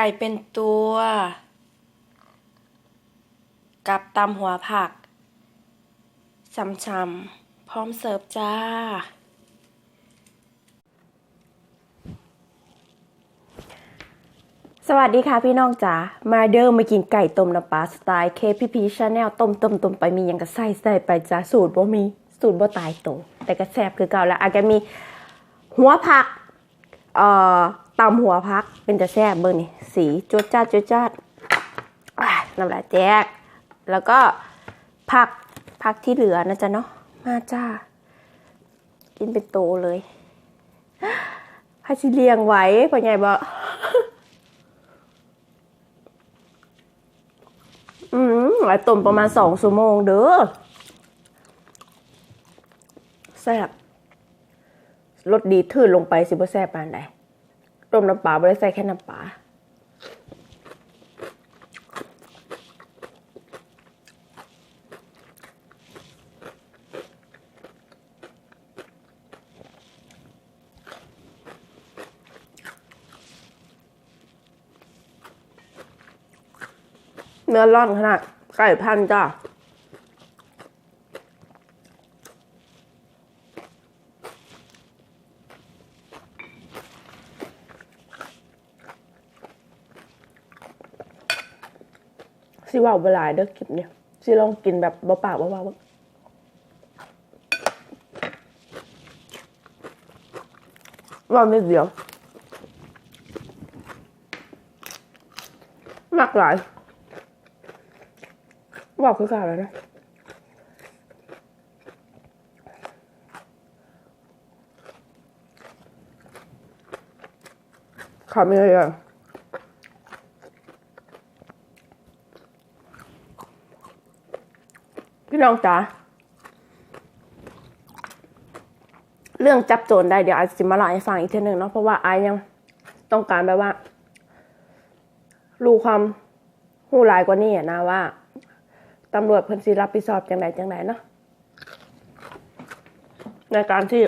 ก่เป็นตัว กับตำหัวผักช้ำๆพร้อมเสิร์ฟจ้า สวัสดีค่ะพี่น้องจ๋า มาเดิมมากินไก่ต้มน้ำปลาสไตล์ KPP Channel ต้มต้มต้มไปมียังก็ใส่ใส่ไปจ้า สูตรบ่มี สูตรบ่ตายตัวแต่ก็แซ่บคือเก่าแล้วอาจจะมีหัวผัก เอ่อ ตำหัวพักเป็นจะแซ่บเบอร์นี่สีจวดจ้าดจวดจ้าดน้ำลายแจก แล้วก็ผักผักที่เหลือนะจ๊ะเนาะมาจ้า กินเป็นโตเลยให้สิเลียงไว้พ่อใหญ่บอกอืมไว้ต้มประมาณสองชั่วโมงเด้อแซ่บรสดีทื่นลงไปสิบ่แซ่บปานใด ต้มน้ำปลาไม่ได้ใส่แค่น้ำปลาเนื้อร่อนขนาดไก่พันจ้า ว่าเวลาเด้อคลิปเนี่ยสิลองกินแบบเบาปากเบาๆบ้างว่านิดเดียวมากหลายว่าคือการอะไรนะขอมีอะไรอะ น้องจ๋าเรื่องจับโจรได้เดี๋ยวอาจจะมาเล่าให้ฟังอีกทีหนึ่งเนาะเพราะว่าไอายยังต้องการแบบว่า รู้ความหูหลายกว่านี้นะว่าตำรวจเพิ่นสิรับผิดชอบจังไดจังไดเนาะในการที่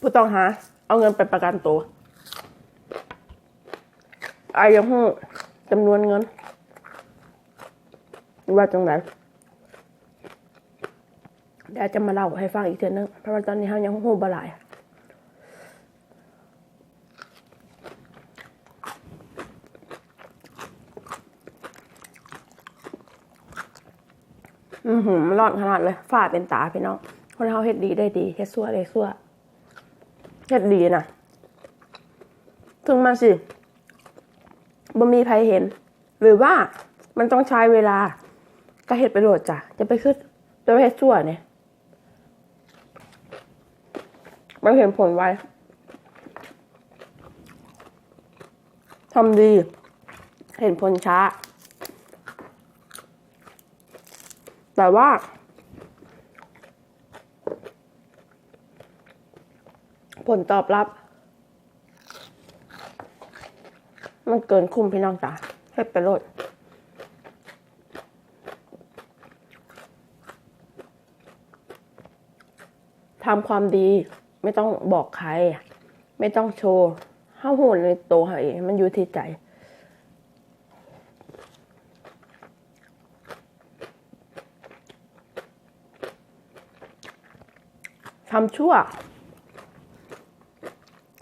ผู้ต้องหา เอาเงินไปประกันตัวไอายยังหูจำนวนเงิน ว่าจังไหนเดี๋ยวจะมาเล่าให้ฟังอีกเทีนึงเพราะว่าตอนนี้เขายังหูบลายอือหือมันร้อนขนาดเลยฝ้าเป็นตาพี่น้องคนเขาเฮ็ดดีได้ดีเฮ็ดซั่วได้ซั่วเฮ็ดดีนะถึงมาสิบ่มีใครเห็น หรือว่ามันต้องใช้เวลา ก็เห็ดไปโหลดจ้ะจะไปขึ้นจะไปเฮ็ดชั่วเนี่ยมันเห็นผลไวทำดี เห็นผลช้า แต่ว่า ผลตอบรับ มันเกินคุ้มพี่น้องจ้ะเฮ็ดไปโหลด ทำความดี ไม่ต้องบอกใคร ไม่ต้องโชว์ห้าหุ่นในตัวเขาเองมันอยู่ที่ใจ ทำชั่ว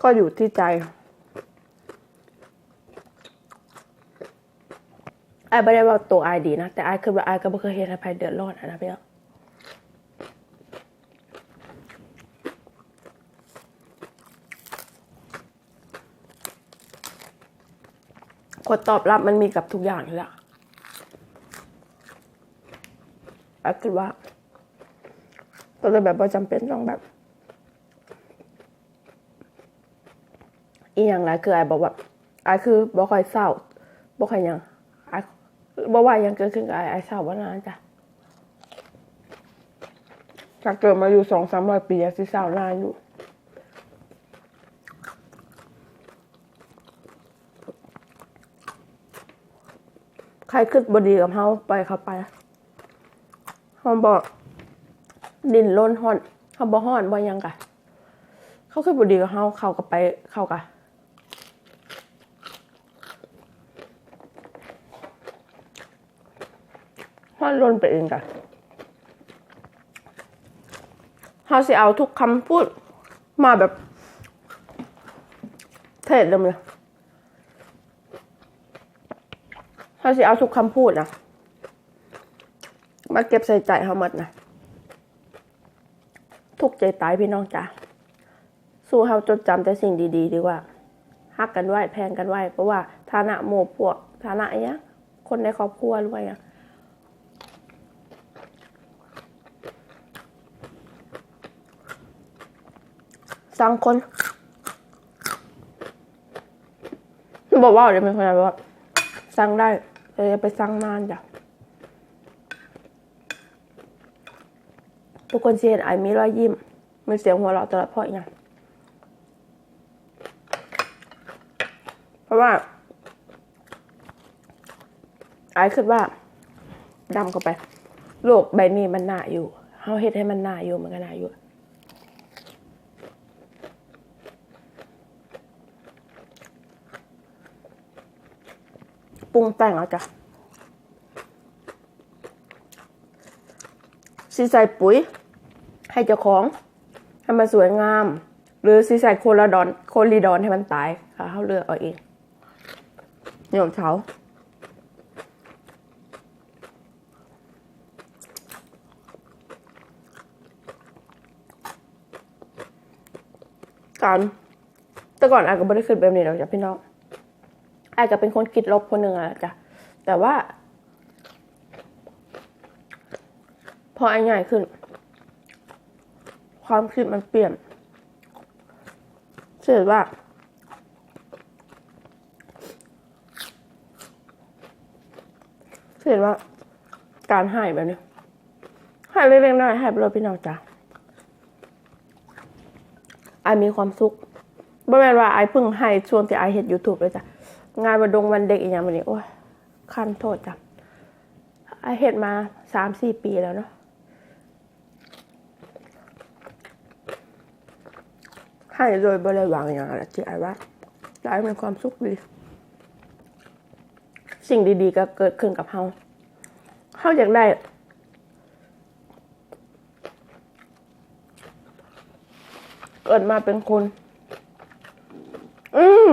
ก็อยู่ที่ใจ ไอ้ไม่ได้ว่าตัวไอดีนะ แต่ไอายคือว่าไอายก็ไม่เคยเห็นใครเดือดร้อนอะนะพี่น้อง กดตอบรับมันมีกับทุกอย่างแล้วไอ้คิดว่าก็เลยแบบว่าจำเป็นต้องแบบ อีอย่างไรคือไอ้บอกว่าไอ้คือบ่ค่อยเศร้าบ่ค่อยยังไอ้บ่ว่ายังเกิดขึ้นกับไอ้ไอ้เศร้าว่านานจ้ะถ้าเกิดมาอยู่สองสามร้อยปีอะสิเศร้านานอยู่ ครขึ้นบดีกับเขาไปเขาไปเขาบอกดินล้นห่อนเขาบอกห่อนบ่ยังกะเขาขึ้นบดีกับเขาเขากับไปเขากะห่อนล้นไปเองกะเขาสิเอาทุกคำพูดมาแบบ เทศเลยมั้ย เขาสิเอาทุกคำพูดนะมาเก็บใส่ใจเขาหมดนะทุกใจตายพี่น้องจ้ะสู้เขาจดจำแต่สิ่งดี ๆ ดีกว่าฮักกันไว้แพงกันไว้เพราะว่าฐานะโมพวกฐานะอหยังคนในครอบครัวหรือว่าอหยังสังคนบอกว่าเดี๋ยวมีคนบอกว่าสั่งได้ แต่อย่าไปสั่งนานจ้ะทุกคนเห็นไอมีรอยยิ้มมีเสียงหัวเราะตลอดเพราะอหยังเพราะว่าไอคิดว่าดำเข้าไป โลกใบนี้มันหนาอยู่เฮาเฮ็ดให้มันหนาอยู่มันก็หนาอยู่ ปรุงแต่งอาจ้ะสีใส่ปุ๋ย ให้เจ้าของให้มันสวยงาม หรือสีใส่โคลาดอนโคลีดอนให้มันตายค่ะเขาเลือกเอาเองนี่ของเขาการแต่ก่อนอาก็ไม่ได้ขึ้นแบบนี้หรอกจ้ะพี่น้อง อาจจะเป็นคนคิดลบคนหนึ่งอะจ้ะแต่ว่า พอไอ้ใหญ่ขึ้น ความคิดมันเปลี่ยนเชื่อว่าเห็นว่า การให้แบบนี้ให้เล็กๆน้อยๆให้ไปเลยพี่น้องจ้ะไอายมีความสุขบ่แม่นว่าไอายเพิ่งให้ช่วงที่ไอายเห็นยูทูบเลยจ้ะ งานวันดงวันเด็กอีกอย่างแบบนี้โอ้ยขั้นโทษจ้ะไอเห็นมาสามสี่ปีแล้วเนาะให้โดยบริวางอย่างไรที่ไอว่าไอายมีความสุขดี สิ่งดีๆ ก็เกิดขึ้นกับเฮาเฮาอยากได้เกิดมาเป็นคน อืม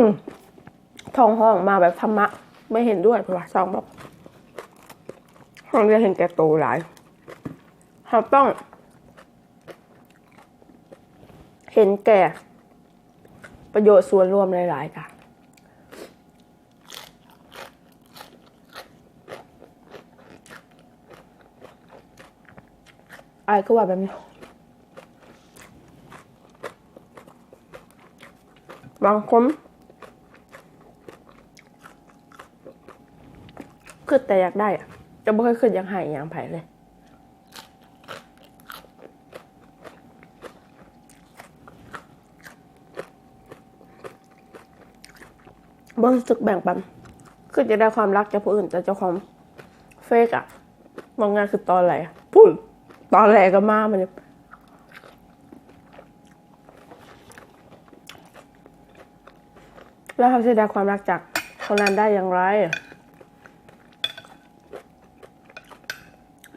ทองห้องมาแบบธรรมะ ไม่เห็นด้วยเพราะว่าซองบอกห้องเรียนเห็นแก่โตหลายเขาต้อง เห็นแก่ ประโยชน์ส่วนรวมหลาย ๆ ค่ะไอ้ก็ว่าแบบนี้บางคน คือแต่อยากได้อะจะไม่เคยขึ้นอยังหายย่างไผ่เลยบรู้สึกแบ่งปัน คือจะได้ความรักจากผู้อื่นแต่เจ้าของเฟกอะมองงานคือตอนแหลพูดตอนแหลก็มามันเนี่ยแล้วเขาจะได้ความรักจากคนนั้นได้อย่างไร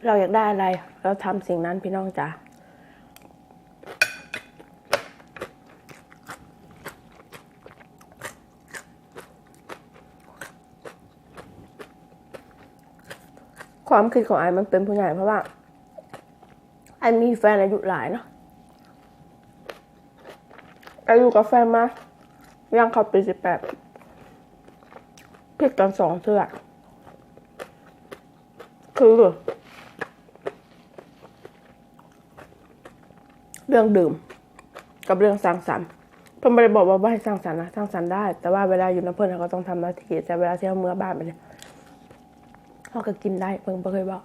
เราอยากได้อะไร เราทำสิ่งนั้นพี่น้องจ๋าความคิดของไอ้มันเป็นผู้ใหญ่เพราะว่าไอ้มีแฟนอายุหลายเนาะอายุกับแฟนมาย่างเขาปีสิบแปดผิดกันสองเทือคือ เรื่องดื่ม กับเรื่องสร้างสรรค์เพิ่นไม่ได้บอกว่าไม่ให้สร้างสรรค์นะสร้างสรรค์ได้ แต่ว่าเวลาอยู่น้ำเพิ่นเขาก็ต้องทำหน้าที่แต่เวลาที่เขาเมื่อบ้านไปเนี่ยเขาก็กินได้เพิ่งบ่เคยบอก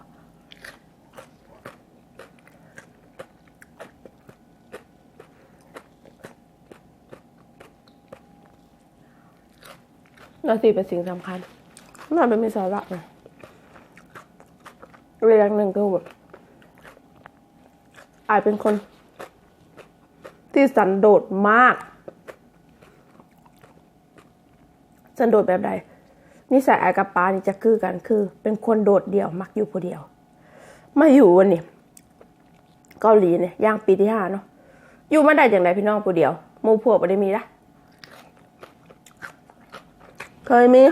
หน้าที่เป็นสิ่งสำคัญมันเป็นมีสาระนะเรื่องหนึ่งก็แบบอายเป็นคน ที่สันโดษมาก สันโดษแบบใดนิสัยอายกับปานี่จะคือกันคือ เป็นคนโดดเดี่ยวมักอยู่ผู้เดียว มาอยู่วันนี้เกาหลีเนี่ยย่างปีที่ห้าเนาะอยู่มาได้อย่างไรพี่น้องผู้เดียวหมูพวกไม่ได้มีละเคยมี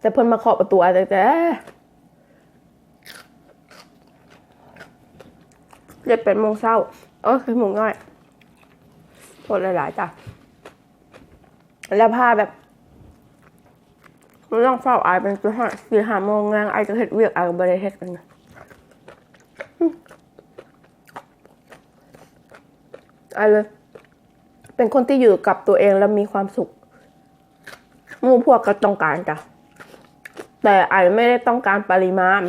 แต่เพิ่นมาเคาะประตูแต่แต่ เจ็ดแปดโมงเช้าเออคือโมงน้อยโทษหลายๆจ้ะแล้วพาแบบมันต้องเฝ้าอายเป็นตัวห้าสี่ห้าโมงงานอายจะเฮ็ดเวียกอายก็บริเฮ็ดกันนะอืมอเลยเป็นคนที่อยู่กับตัวเองแล้วมีความสุขมู่พวกก็ต้องการจ้ะ แต่ไอายไม่ได้ต้องการปริมาณ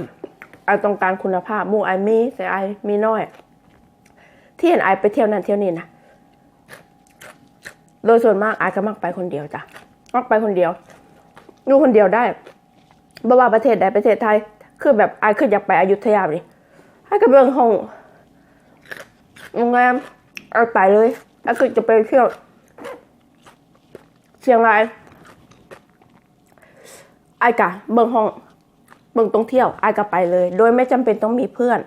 ไอายต้องการคุณภาพมู่ไอายมีแต่ไอายมีน้อย ที่เห็นไอไปเที่ยวนั่นเที่ยวนี่นะโดยส่วนมากไอก็มักไปคนเดียวจ้ะมักไปคนเดียวอยู่คนเดียวได้บ่ว่าประเทศใดประเทศไทย คือแบบไอายคืออยากไปอยุธยาเลยให้กับเรื่องห้องโรงแรมไอาไปเลยไอคือจะไปเที่ยวเชียงรายไอกะเบิ่งห้องเบิ่งตรงเที่ยวไอกะไปเลย โดยไม่จำเป็นต้องมีเพื่อน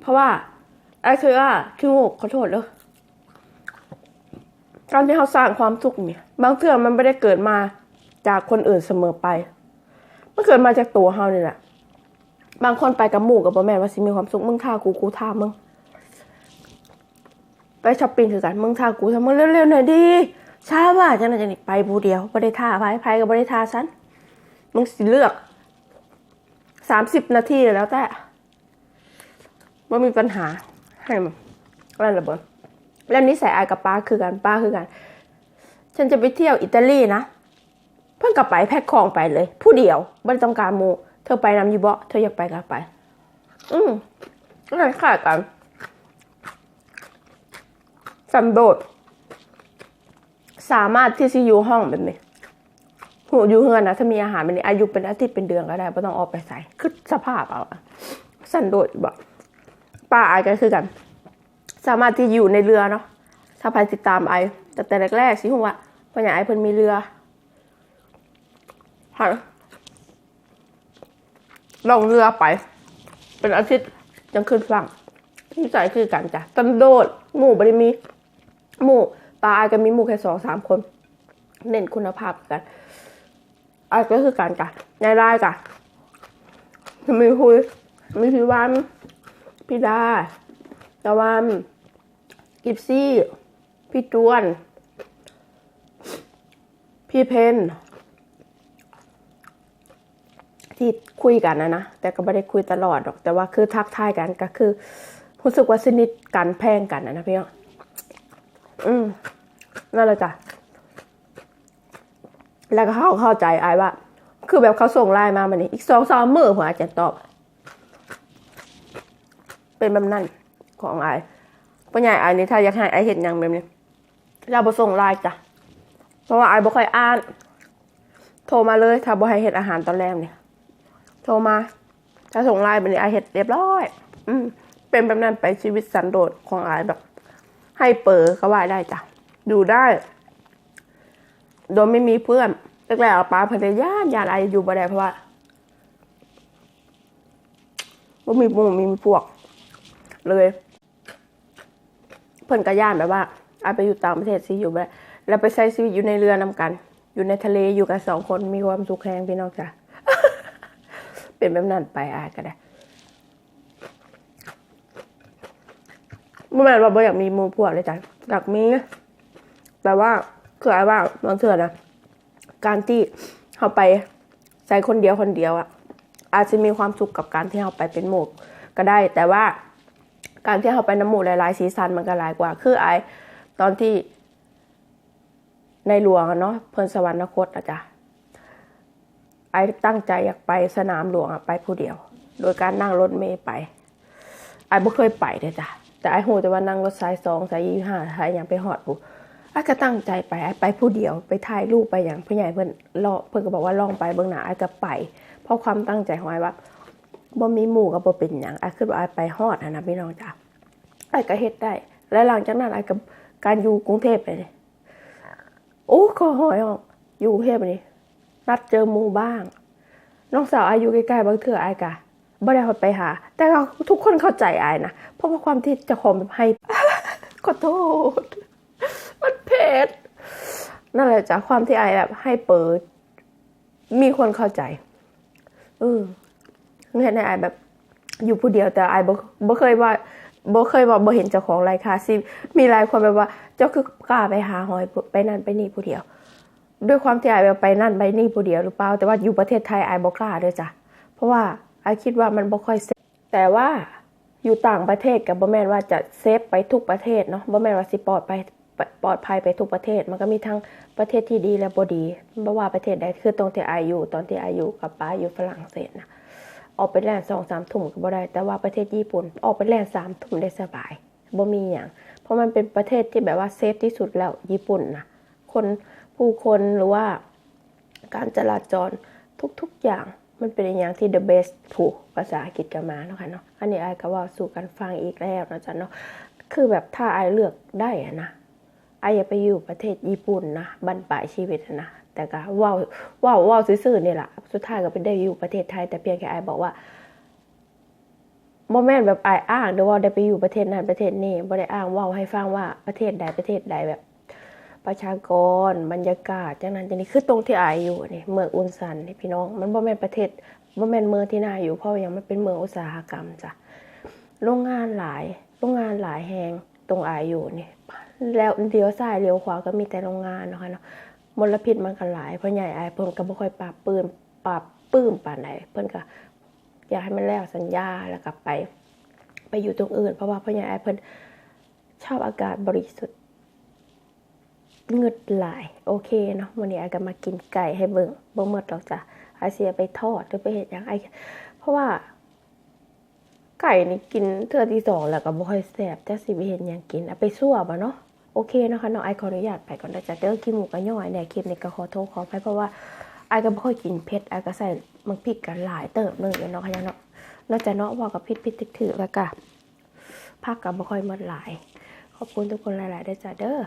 เพราะว่า อ้คือว่าขี้มูกขอโทษเลยการที่เขาสร้างความสุขเนี่ย บางเทื่อมันไม่ได้เกิดมาจากคนอื่นเสมอไป มันเกิดมาจากตัวเขานี่แหละ บางคนไปกับหมู่กับพ่อแม่ว่าสิมีความสุขมึงท่ากูกูท่ามึง ไปช้อปปิ้งคือกันมึงท่ากูทำมึงเร็วๆหน่อยดิช้าว่าจังนั้นจังนี้ไปผู้เดียวไม่ได้ท่าไพ่ไพ่ก็ไม่ได้ท่าฉันมึงสิเลือกสามสิบนาทีแล้วแต่ว่ามีปัญหา ให้มันอะไระเบิดแล้วนิสัยอายกับป้าคือกันป้าคือกัน ฉันจะไปเที่ยวอิตาลีนะ เพิ่งกลับไปแพ็คของไปเลย ผู้เดียวไม่ต้องการโมเธอไปนำยูเบาเธออยากไปก็ไป อืมอะไรขาดกันสันโดษสามารถที่จะอยู่ห้องแบบนี้หูอยู่เฮือนนะถ้ามีอาหารมันนี่อายุเป็นอาทิตย์เป็นเดือนก็ได้ไม่ต้องออกไปใส่คือสภาพเอาสันโดษบอก ป้าไอายก็คือกัน สามารถที่อยู่ในเรือเนาะถ้าใครติดตามไอแต่แต่แรกๆสิหัวเพราะอย่างไอเพิ่นมีเรือหันลองเรือไป เป็นอาทิตย์ยังขึ้นฝั่งที่ใจคือกันจ้ะสันโดษหมู่บริมีหมู่ปลาไอายก็มีหมู่แค่สองสามคน เน้นคุณภาพกันอันก็คือการกะในไลน์กะมีคุยมีพี่วัน พี่ดา ตะวัน กิฟซี่ พี่จวน พี่เพนที่คุยกันนะนะ แต่ก็ไม่ได้คุยตลอดหรอก แต่ว่าคือทักทายกันก็คือรู้สึกว่าสนิทกันแพงกันนะนะพี่น้องอืมนั่นแหละจ้ะแล้วก็เขาเข้าใจไอ้ว่า คือแบบเขาส่งไลน์มามันนี่อีกสองสามมือผมอาจจะตอบ เป็นแบบนั้นของไอ้ปัญญาไอ้นี่ถ้าอยากให้ไอ้เห็นอย่างแบบนี้เราบ่ส่งไลน์จ้ะเพราะว่าไอ้บ่ค่อยอ่าน โทรมาเลย ถ้าบ่ให้เห็ดอาหารตอนแรกเนี่ยโทรมา ถ้าส่งไลน์แบบนี้ไอ้เห็ดเรียบร้อย อืมเป็นแบบนั้นไปชีวิตสันโดษของไอ้แบบ ให้เปิดก็ว่าได้จ้ะดูได้ โดยไม่มีเพื่อนแรกๆเอาปลาพยายามยานไออยู่บ่ได้เพราะว่าบ่มีหมู่มีพวก เลย เพิ่นก็ย่านแบบว่าอาไปอยู่ต่างประเทศสิอยู่แบบแล้วไปใช้ชีวิตอยู่ในเรือนำกัน อยู่ในทะเลอยู่กันสองคนมีความสุขแหงพี่น้องจ้ะเป็นแบบนั้นไปอาก็ได้บ่แม่นว่าบ่อยากมีมูพวกเลยจ้ะอยากมีแต่ว่าคือไอ้ว่าบางเทื่อนะการที่เราไปใส่คนเดียวคนเดียวอะอาจจะมีความสุขกับการที่เราไปเป็นหมู่ก็ได้ แต่ว่า การที่เราไปน้ำหมู่หลายๆสีสันมันก็หลายกว่า คือไอตอนที่ในหลวงเนาะเพิ่นสวรรคตอะจ้ะไอตั้งใจอยากไปสนามหลวงอะไปผู้เดียว โดยการนั่งรถเมล์ไป ไอบ่เคยไปเลยจ้ะแต่ไอโหแต่ว่านั่งรถสายสองสายยี่ห้าสายอย่างไปหอดปุ๊ไอ้ก็ตั้งใจไปไอ้ไปผู้เดียว ไปถ่ายรูปไปอย่างผู้ใหญ่เพิ่นรอเพิ่นก็บอกว่าลองไปเบื้องหน้าไอ้ก็ไป เพราะความตั้งใจของไอ้ว่า บ่มีหมู่ก็บ่เป็นหยังไอ้คือว่าไอ้ไปฮอดอะนะพี่น้องจ้ะไอ้ก็เฮ็ดได้ และหลังจากนั้นไอ้ก็การอยู่กรุงเทพไปเลยโอ้ขอหอยออกอยู่กรุงเทพนี่นัดเจอหมู่บ้าง น้องสาวอายุใกล้ๆบางเถื่ออายกะบ่ได้ฮอดไปหา แต่ว่าทุกคนเข้าใจอายนะเพราะว่าความที่จะของแบบให้ขอโทษ มันเผ็ดนั่นแหละจ้ะความที่อายแบบให้เปิด มีคนเข้าใจ อืม เห็นในอายแบบอยู่ผู้เดียวแต่อายบ่บ่เคยว่าบ่เคยว่าบ่เห็นเจ้าของรายค่าสิมีหลายคนแบบว่าเจ้าคือกล้าไปหาหอยไปนั่นไปนี่ผู้เดียว ด้วยความที่อายแบบไปนั่นไปนี่ผู้เดียวหรือเปล่าแต่ว่าอยู่ประเทศไทยอายบ่กล้าเด้อจ้ะเพราะว่าอายคิดว่ามันบ่ค่อยเซฟแต่ว่าอยู่ต่างประเทศกับบ่แม่นว่าจะเซฟไปทุกประเทศเนาะบ่แม่นว่าสิปลอดไปปลอดภัยไปทุกประเทศ มันก็มีทั้งประเทศที่ดีและบ่ดีบ่ว่าประเทศใดคือตรงที่อายอยู่ตอนที่อายอยู่กับป้าอยู่ฝรั่งเศสนะ ออกไปแล่นสองสามถุ่มก็บ่ได้ แต่ว่าประเทศญี่ปุ่น ออกไปแล่นสามถุ่มได้สบายบ่มีอย่างเพราะมันเป็นประเทศที่แบบว่าเซฟที่สุดแล้วญี่ปุ่นนะคนผู้คนหรือว่าการจราจรทุกๆอย่างมันเป็นอย่างที่ the best ผูกภาษาอังกฤษกันมาเนาะค่ะเนาะอันนี้ไอ้ก็ว่าสู่กันฟังอีกแล้วนะจ๊ะเนาะคือแบบถ้าไอ้เลือกได้อะนะไอ้อยากไปอยู่ประเทศญี่ปุ่นนะบั้นปลายชีวิตนะ แต่ก็ว่าว่าว่าซื่อๆนี่แหละสุดท้ายก็ไปได้อยู่ประเทศไทย แต่เพียงแค่ไอ้บอกว่าโมแม่นแบบไอายอ้างเดี๋ยวว่าได้ไปอยู่ประเทศนั้นประเทศนี้บ่ได้อ้างว่าให้ฟังว่าประเทศใดประเทศใดแบบ ประชากรบรรยากาศจังนั้นจังนี้คือตรงที่ไอายอยู่นี่เมืองอุนซันนี่พี่น้อง มันบ่แม่นประเทศบ่แม่นเมืองที่น่าอยู่เพราะยังมันเป็นเมืองอุตสาหกรรมจ้ะโรงงานหลายโรงงานหลายแห่งตรงไอายอยู่นี่แล้วเลี้ยวซ้ายเลี้ยวขวาก็มีแต่โรงงานนะคะเนาะ มลพิษมันก็หลายเพราะใหญ่ไอายเพิ่นก็บ่ค่อยปราบปรื้มปราบปื้มปานใดเพิ่นก็อยากให้มันแล้วสัญญาแล้วก็ไป ไปอยู่ตรงอื่น เพราะว่าพ่อใหญ่ไอ้เพิ่นชอบอากาศบริสุทธิ์เงึดหลาย โอเคเนาะวันนี้ไอ้ก็มากินไก่ให้เบิ่งบ่หมดหรอกจ้ะไอ้เสียไปทอดหรือไปเฮ็ดหยังไอ้เพราะว่า ไก่นี่กินเทื่อที่สองแล้วก็บ่ค่อยแซ่บจักสิไปเฮ็ดหยังกินเอาไปซั่วบ่เนาะ โอเคนะคะน้องไอขออนุญาตไปก่อนนะจ๊ะเด้อกินหมูกับย่อยเนี่ยคลิปนี้ก็ขอโทษขออภัยเพราะว่าไอ้ก็บ่ค่อยกินเผ็ดไอ้ก็ใส่มังพริกกันหลายเติมหนึ่งอยู่เนาะค่ะเนาะนอกจากเนาะว่ากับพิษพิษถือแล้วก็ภาคกับบ่ค่อยมัดหลาย ขอบคุณทุกคนหลายๆด้วยจ้ะเด้อ